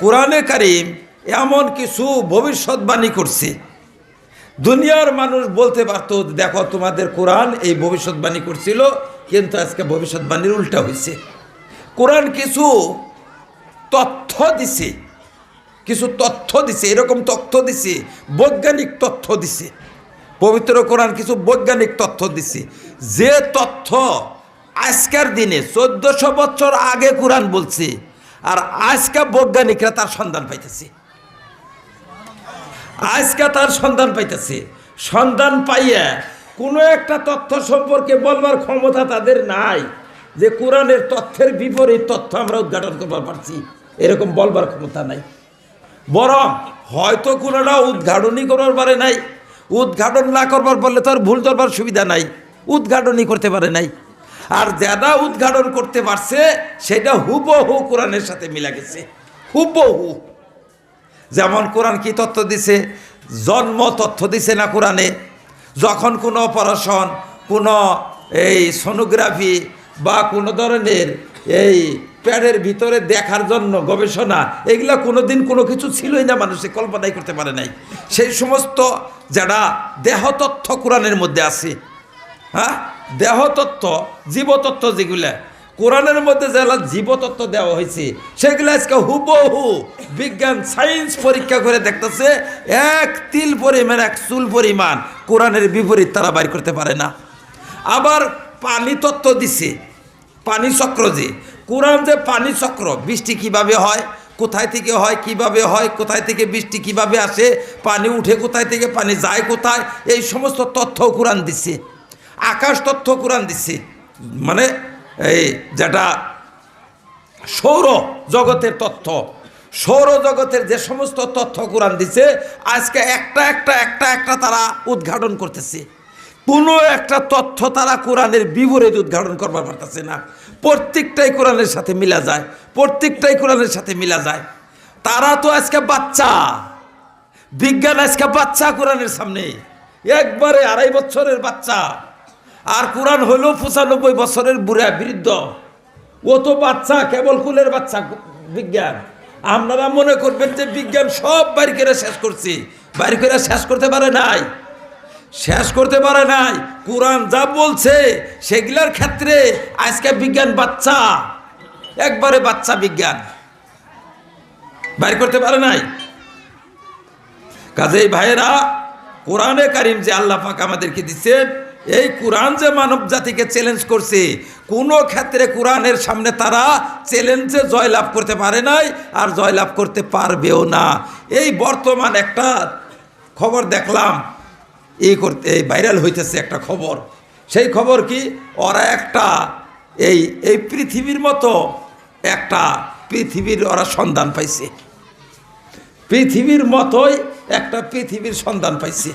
কোরআনে কারিম এমন কিছু ভবিষ্যৎবাণী করছে। দুনিয়ার মানুষ বলতে পারতো, দেখো, তোমাদের কোরআন এই ভবিষ্যৎবাণী করছিল, কিন্তু আজকে ভবিষ্যৎবাণীর উল্টা হয়েছে কোরআন কিছু তথ্য দিছে, কিছু তথ্য দিছে, এরকম তথ্য দিছে, বৈজ্ঞানিক তথ্য দিছে। পবিত্র কোরআন কিছু বৈজ্ঞানিক তথ্য দিছে। যে তথ্য আজকের দিনে চোদ্দশো বছর আগে কোরআন বলছে আর আজকে বৈজ্ঞানিকরা তার সন্ধান পাইতেছে। আজকে তার সন্ধান পাইতেছে। সন্ধান পাইয়া কোনো একটা তথ্য সম্পর্কে বলবার ক্ষমতা তাদের নাই যে কোরআনের তথ্যের বিপরীত তথ্য আমরা উদ্ঘাটন করবার পারছি। এরকম বলবার ক্ষমতা নাই। বরং হয়তো কোনোটা উদ্ঘাটনই করবার পারে নাই। উদ্ঘাটন না করবার বললে তো আর ভুল ধরবার সুবিধা নাই। উদ্ঘাটনই করতে পারে নাই। আর যারা উদ্ঘাটন করতে পারছে, সেটা হুবহু কোরআনের সাথে মিলা গেছে। হুবহু। যেমন কোরআন কি তথ্য দিছে? জন্ম তথ্য দিছে না কোরআনে? যখন কোনো অপারেশন, কোনো এই সোনোগ্রাফি বা কোনো ধরনের এই প্যাডের ভিতরে দেখার জন্য গবেষণা, এগুলা কোনো দিন কোনো কিছু ছিলই না, মানুষে কল্পনাই করতে পারে নাই। সেই সমস্ত যারা দেহতত্ত্ব কোরআনের মধ্যে আছে হ্যাঁ? দেহতত্ত্ব, জীবতত্ত্ব যেগুলা, কোরআনের মধ্যে যেগুলো জীবতত্ত্ব দেওয়া হয়েছে, সেগুলো আজকে হুবহু বিজ্ঞান, সায়েন্স পরীক্ষা করে দেখতেছে, এক তিল পরিমাণ, এক চুল পরিমাণ কোরআনের বিপরীত তারা বাইর করতে পারে না। আবার পানি তত্ত্ব দিছে, পানি চক্র যে, কোরআন যে পানি চক্র, বৃষ্টি কীভাবে হয়, কোথায় থেকে হয়, কীভাবে হয়, কোথায় থেকে বৃষ্টি কীভাবে আসে, পানি উঠে কোথায় থেকে, পানি যায় কোথায়, এই সমস্ত তথ্য কোরআন দিচ্ছে আকাশ তথ্য কোরআন দিচ্ছে মানে এই যেটা সৌর জগতের তথ্য, সৌর জগতের যে সমস্ত তথ্য কোরআন দিছে, আজকে একটা একটা একটা একটা তারা উদ্ঘাটন করতেছে। কোনো একটা তথ্য তারা কোরআনের বিপরীত উদ্ঘাটন করবার পারতেছে না। প্রত্যেকটাই কোরআনের সাথে মিলা যায়, প্রত্যেকটাই কোরআনের সাথে মিলা যায়। তারা তো আজকে বাচ্চা। বিজ্ঞান আজকে বাচ্চা কোরআনের সামনে। একবারে আড়াই বছরের বাচ্চা। আর কোরআন হলো পঁচানব্বই বছরের বুড়া বৃদ্ধ। ও তো বাচ্চা, কেবল কুলের বাচ্চা, বিজ্ঞান। আপনারা মনে করবেন যে বিজ্ঞান সব বাড়ি করে শেষ করছে। বাড়ি করে শেষ করতে পারে নাই। শেষ করতে পারে নাই। কোরআন যা বলছে, সেগুলার ক্ষেত্রে আজকে বিজ্ঞান বাচ্চা। একবারে বাচ্চা বিজ্ঞান। বাইর করতে পারে নাই। কাজেই ভাইয়েরা, কোরআনে কারিম যে আল্লাহ পাক আমাদেরকে দিচ্ছেন এই কোরআন যে মানব জাতিকে চ্যালেঞ্জ করছে, কোনো ক্ষেত্রে কোরআনের সামনে তারা চ্যালেঞ্জে জয়লাভ করতে পারে নাই আর জয়লাভ করতে পারবেও না। এই বর্তমান একটা খবর দেখলাম এই করতে, এই ভাইরাল হইতেছে একটা খবর। সেই খবর কি? ওরা একটা, এই এই পৃথিবীর মতো একটা পৃথিবীর ওরা সন্ধান পাইছে। পৃথিবীর মতোই একটা পৃথিবীর সন্ধান পাইছে।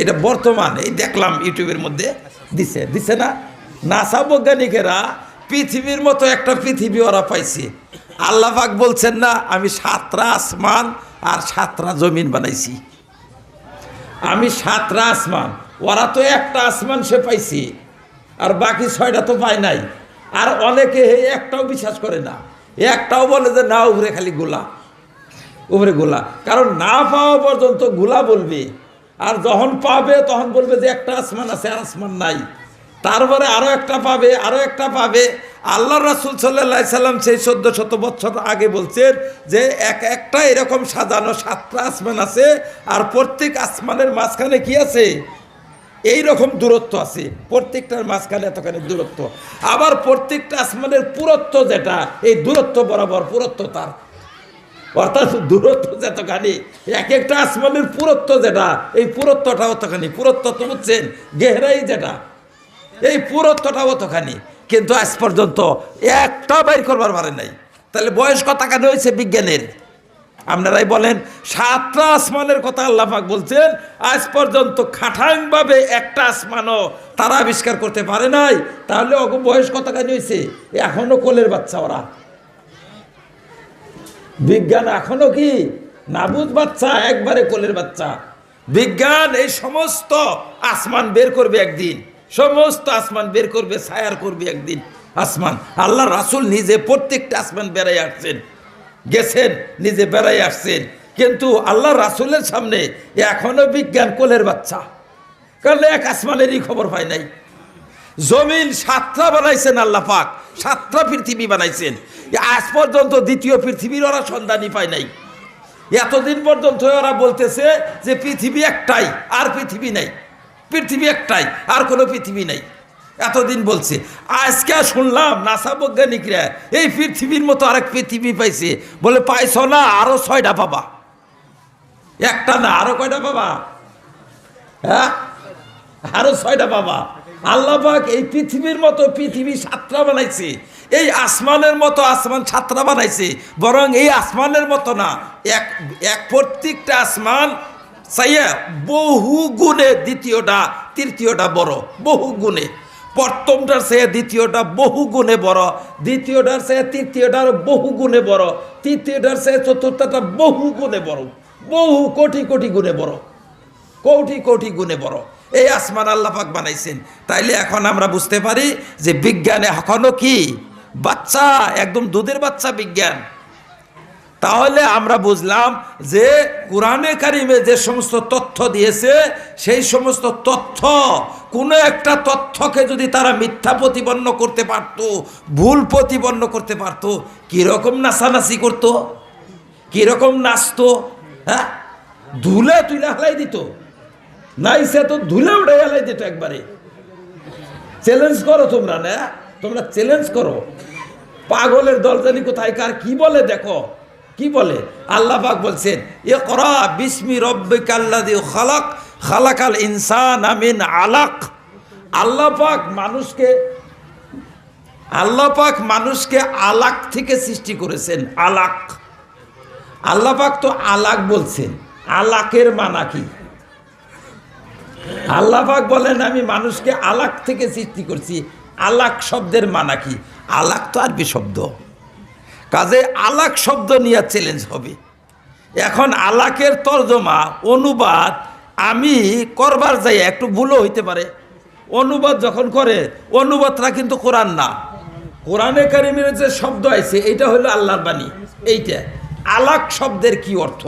এটা বর্তমান, এই দেখলাম ইউটিউবের মধ্যে, দিছে দিছে না? নাসা বৈজ্ঞানিকেরা পৃথিবীর মতো একটা পৃথিবী ওরা পাইছে। আল্লাহ পাক বলছেন না, আমি সাতটা আসমান আর সাতটা জমিন বানাইছি। আমি সাতটা আসমান, ওরা তো একটা আসমান সে পাইছি, আর বাকি ছয়টা তো পায় নাই। আর অনেকে এই একটাও বিশ্বাস করে না, একটাও বলে যে, না, উপরে খালি গোলা, উপরে গোলা। কারণ না পাওয়া পর্যন্ত গোলা বলবে। আর যখন পাবে, তখন বলবে যে একটা আসমান আছে, আর আসমান নাই। তারপরে আরও একটা পাবে আরও একটা পাবে। আল্লাহ রাসুল সাল্লাহ সাল্লাম সেই চোদ্দ শত বছর আগে বলছেন যে এক একটা এরকম সাজানো সাতটা আসমান আছে, আর প্রত্যেক আসমানের মাঝখানে কি আছে? এই রকম দূরত্ব আছে। প্রত্যেকটার মাঝখানে এতখানি দূরত্ব। আবার প্রত্যেকটা আসমানের পুরত্ব যেটা, এই দূরত্ব বরাবর পুরত্ব তার। অর্থাৎ দূরত্ব যতখানি, এক একটা আসমানের পুরত্ব যেটা, এই পুরত্বটা অতখানি পুরত্ব তো বুঝছেন, গেহরাই যেটা, এই পুরত্বটা অতখানি কিন্তু আজ পর্যন্ত একটা বাইর করবার পারে নাই। তাহলে বয়স কথা কেন হয়েছে বিজ্ঞানের? আপনারাই বলেন, সাতটা আসমানের কথা আল্লাহ পাক বলছেন, আজ পর্যন্ত খাঠাংভাবে একটা আসমানও তারা আবিষ্কার করতে পারে নাই। তাহলে বয়স কথা কেন হয়েছে? এখনও কোলের বাচ্চা ওরা। বিজ্ঞান এখনও কি? নাবুদ বাচ্চা, একবারে কোলের বাচ্চা। বিজ্ঞান এই সমস্ত আসমান বের করবে একদিন। সমস্ত আসমান বের করবে, ছায়ার করবে একদিন। আসমান, আল্লাহ রাসুল নিজে প্রত্যেকটা আসমান বেড়াই আসছেন। গেছেন, নিজে বেড়াই আসছেন। কিন্তু আল্লাহ রাসুলের সামনে এখনও বিজ্ঞান কোলের বাচ্চা। কারণ এক আসমানেরই খবর পায় নাই। জমিন সাতটা বানাইছেন আল্লাহ পাক। সাতটা পৃথিবী বানাইছেন। আজ পর্যন্ত দ্বিতীয় পৃথিবীর ওরা সন্ধানই পায় নাই। এতদিন পর্যন্ত ওরা বলতেছে যে পৃথিবী একটাই, আর পৃথিবী নাই। পৃথিবী একটাই, আর কোনো পৃথিবী নাই। এতদিন বলছে। আজকে শুনলাম নাসা বৈজ্ঞানিকরা এই পৃথিবীর মতো আরেক পৃথিবী পাইছে। বলে, পাইছ না, আরও ছয়টা পাবা। একটা না, আরও কয়টা পাবা? হ্যাঁ? আরও ছয়টা বাবা আল্লাহ পাক এই পৃথিবীর মতো পৃথিবী সাতটা বানাইছে। এই আসমানের মতো আসমান সাতটা বানাইছে। বরং এই আসমানের মতো না, এক এক প্রত্যেকটা আসমান চাইয়া বহু গুণে দ্বিতীয়টা, তৃতীয়টা বড়, বহু গুণে। প্রথমটার চেয়ে দ্বিতীয়টা বহু গুণে বড়, দ্বিতীয়টার চেয়ে তৃতীয়টার বহু গুণে বড়, তৃতীয়টার চেয়ে চতুর্থটা বহু গুণে বড়, বহু কোটি কোটি গুণে বড়, কোটি কোটি গুণে বড়। এই আসমান আল্লাহ পাক বানাইছেন। তাইলে এখন আমরা বুঝতে পারি যে বিজ্ঞানে এখনও কি? বাচ্চা, একদম দুধের বাচ্চা বিজ্ঞান। তাহলে আমরা বুঝলাম যে কোরআনে কারিমে যে সমস্ত তথ্য দিয়েছে, সেই সমস্ত তথ্য, কোনো একটা তথ্যকে যদি তারা মিথ্যা প্রতিপন্ন করতে পারতো, ভুল প্রতিপন্ন করতে পারতো, কীরকম নাচানাচি করতো? কীরকম নাচতো? হ্যাঁ? ধুলে তুলে হালাই দিত। নাই সে তো ধুলে উঠে হালাই দিত একবারে। চ্যালেঞ্জ করো তোমরা, না? তোমরা চ্যালেঞ্জ করো। পাগলের দলজানি কোথায়, কার কি বলে দেখো। কি বলে? আল্লাহ পাক বলছেন এ করা বিস্মি রব্বিকাল্লাদি খালাক, খালাকাল ইনসান আমিন আলাক। আল্লাহ পাক মানুষকে, আল্লাহ পাক মানুষকে আলাক থেকে সৃষ্টি করেছেন, আলাক। আল্লাহ পাক তো আলাক বলছেন। আলাকের মানা কি? আল্লাহ পাক বলেন, আমি মানুষকে আলাক থেকে সৃষ্টি করছি। আলাক শব্দের মানা কি? আলাক তো আরবি শব্দ। কাজে আলাক শব্দ নিয়ে চ্যালেঞ্জ হবে। এখন আলাকের তর্জমা, অনুবাদ আমি করবার যাই একটু ভুলও হইতে পারে। অনুবাদ যখন করে, অনুবাদটা কিন্তু কোরআন না। কোরআনে কারিমের যে শব্দ আছে এটা হলো আল্লাহর বাণী। এইটা। আলাক শব্দের কি অর্থ?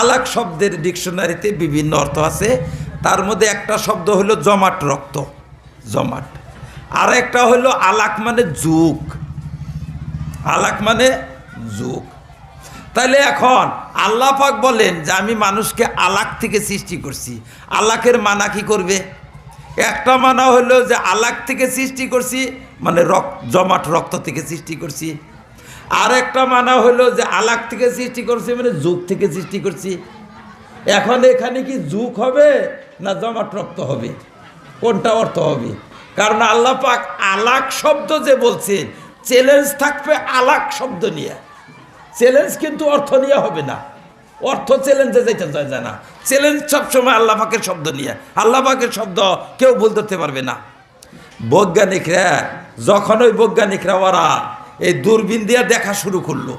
আলাক শব্দের ডিকশনারিতে বিভিন্ন অর্থ আছে। তার মধ্যে একটা শব্দ হলো জমাট রক্ত, জমাট। আর একটা হলো আলাক মানে যুগ। আলাক মানে যুগ। তাহলে এখন আল্লাহ পাক বলেন যে আমি মানুষকে আলাক থেকে সৃষ্টি করছি। আলাকের মানা কি করবে? একটা মানা হলো যে আলাক থেকে সৃষ্টি করছি মানে রক্ত, জমাট রক্ত থেকে সৃষ্টি করছি। আর একটা মানা হলো যে আলাক থেকে সৃষ্টি করছি মানে যুগ থেকে সৃষ্টি করছি। এখন এখানে কি যুগ হবে না জমাট রক্ত হবে? কোনটা অর্থ হবে? কারণ আল্লাহ পাক আলাক শব্দ যে বলছেন চ্যালেঞ্জ থাকবে আলাক শব্দ নিয়ে। চ্যালেঞ্জ কিন্তু অর্থ নিয়ে হবে না। অর্থ চ্যালেঞ্জে যেতে যায় না। চ্যালেঞ্জ সবসময় আল্লাহ পাকের শব্দ নিয়ে। আল্লাহ পাকের শব্দ কেউ ভুল ধরতে পারবে না। বৈজ্ঞানিকরা, যখন ওই বৈজ্ঞানিকরা ওরা এই দূরবীন দিয়ে দেখা শুরু করল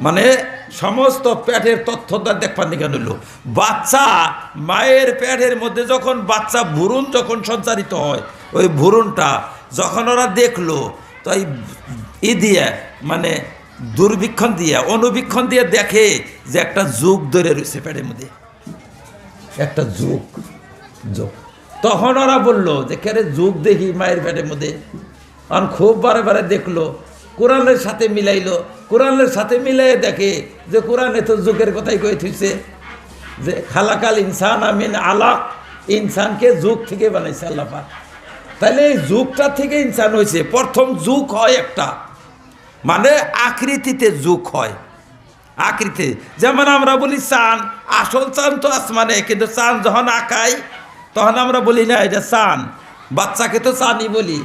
মানে সমস্ত পেটের তথ্যটা দেখবার নিকে নিল বাচ্চা মায়ের পেটের মধ্যে যখন বাচ্চা ভ্রূণ যখন সঞ্চারিত হয়, ওই ভুরুনটা যখন ওরা দেখল, তো ই দিয়ে মানে দূরবীক্ষণ দিয়ে, অনুবীক্ষণ দিয়ে দেখে যে একটা যুগ ধরে রয়েছে পেটের মধ্যে। একটা যুগ যুগ। তখন ওরা বলল যে কেরে যুগ দেখি মায়ের পেটের মধ্যে। আর খুব বারে বারে দেখল কোরআনের সাথে মিলাইলো। কোরআনের সাথে মিলাই দেখে যে কোরআনে তো যুগের কথাই কয়ে থুইছে, যে খালাকাল ইনসান আমিন আলাক, ইনসানকে যুগ থেকে বানাইছে আল্লাপা তাহলে এই যুগটা থেকে ইনসান হয়েছে প্রথম যুগ হয় একটা মানে আকৃতিতে যুগ হয়। আকৃতি, যেমন আমরা বলি চান আসল চান তো আসমানে, কিন্তু চান যখন আঁকাই তখন আমরা বলি না এটা চান বাচ্চাকে তো চানই বলি।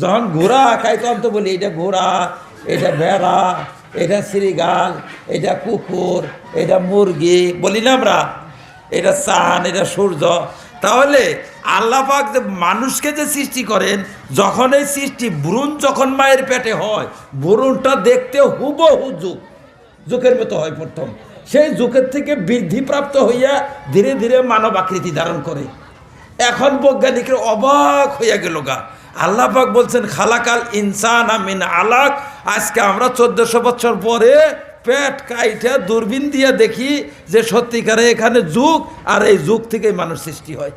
যখন ঘোড়া আঁকাই তখন তো বলি এটা ঘোড়া এটা ভেড়া এটা শ্রীগাল এটা কুকুর এটা মুরগি। বলি না আমরা এটা চান এটা সূর্য। তাহলে আল্লাহ পাক যে মানুষকে যে সৃষ্টি করেন, যখন এই সৃষ্টি ভ্রূণ যখন মায়ের পেটে হয়, ভ্রূণটা দেখতে হুবহু যুগ, যুগের মতো হয় প্রথম। সেই যুগের থেকে বৃদ্ধিপ্রাপ্ত হইয়া ধীরে ধীরে মানব আকৃতি ধারণ করে। এখন বৈজ্ঞানিকের অবাক হইয়া গেল গা। আল্লাহ পাক বলছেন, খালাকাল ইনসান আমিন আলাক। আজকে আমরা চোদ্দশো বছর পরে পেট কাইটা দূরবীন দিয়ে দেখি যে সত্যিকারে এখানে যুগ আর এই যুগ থেকেই মানুষ সৃষ্টি হয়।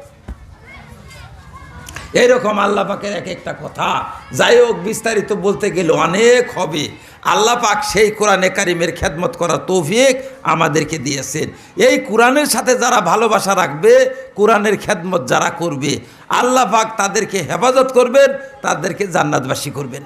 এইরকম আল্লাহ পাকের এক একটা কথা। যাই হোক, বিস্তারিত বলতে গেলে অনেক হবে। আল্লাহ পাক সেই কোরআনে কারিমের খেদমত করার তৌফিক আমাদেরকে দিয়েছেন। এই কোরআনের সাথে যারা ভালোবাসা রাখবে, কোরআনের খেদমত যারা করবে, আল্লাহ পাক তাদেরকে হেফাজত করবেন, তাদেরকে জান্নাতবাসী করবেন।